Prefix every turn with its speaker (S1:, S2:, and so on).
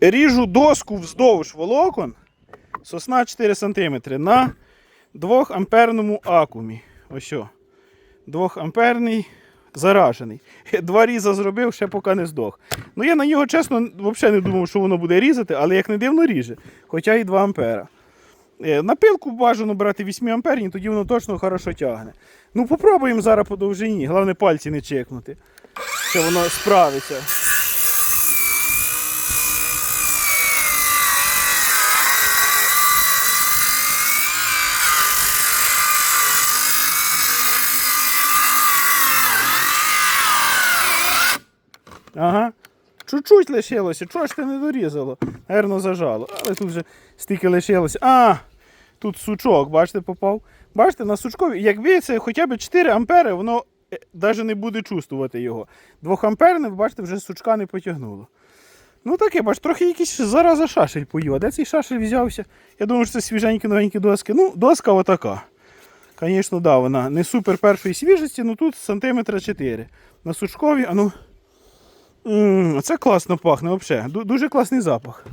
S1: Ріжу доску вздовж волокон, сосна 4 см на 2 амперному акумі. Ось що. 2 амперний заражений. Два різа зробив, ще поки не здох. Ну я на нього, чесно, взагалі не думав, що воно буде різати, але як не дивно ріже, хоча і 2 ампера. Е, На пилку бажано брати 8 амперні, тоді воно точно хорошо тягне. Ну попробуємо зараз по довжині. Головне пальці не чекнути, що воно справиться. Ага. Чуть-чуть лишилося. Чого ж ти не дорізало? Гарно зажало. Але тут вже стільки лишилося. А! Тут сучок, бачите, попав. Бачите, на сучкові, якби це хоча б 4 ампери, воно навіть не буде чувствувати його. 2 амперне, бачите, вже сучка не потягнуло. Ну таке, бач, трохи якийсь зараза шашель поїв. А де цей шашель взявся? Я думаю, що це свіженькі новенькі доски. Ну, доска отака. Звісно, да, вона не супер першої свіжості, ну тут сантиметра 4. На сучкові, а ну. Це класно пахне взагалі. Дуже класний запах.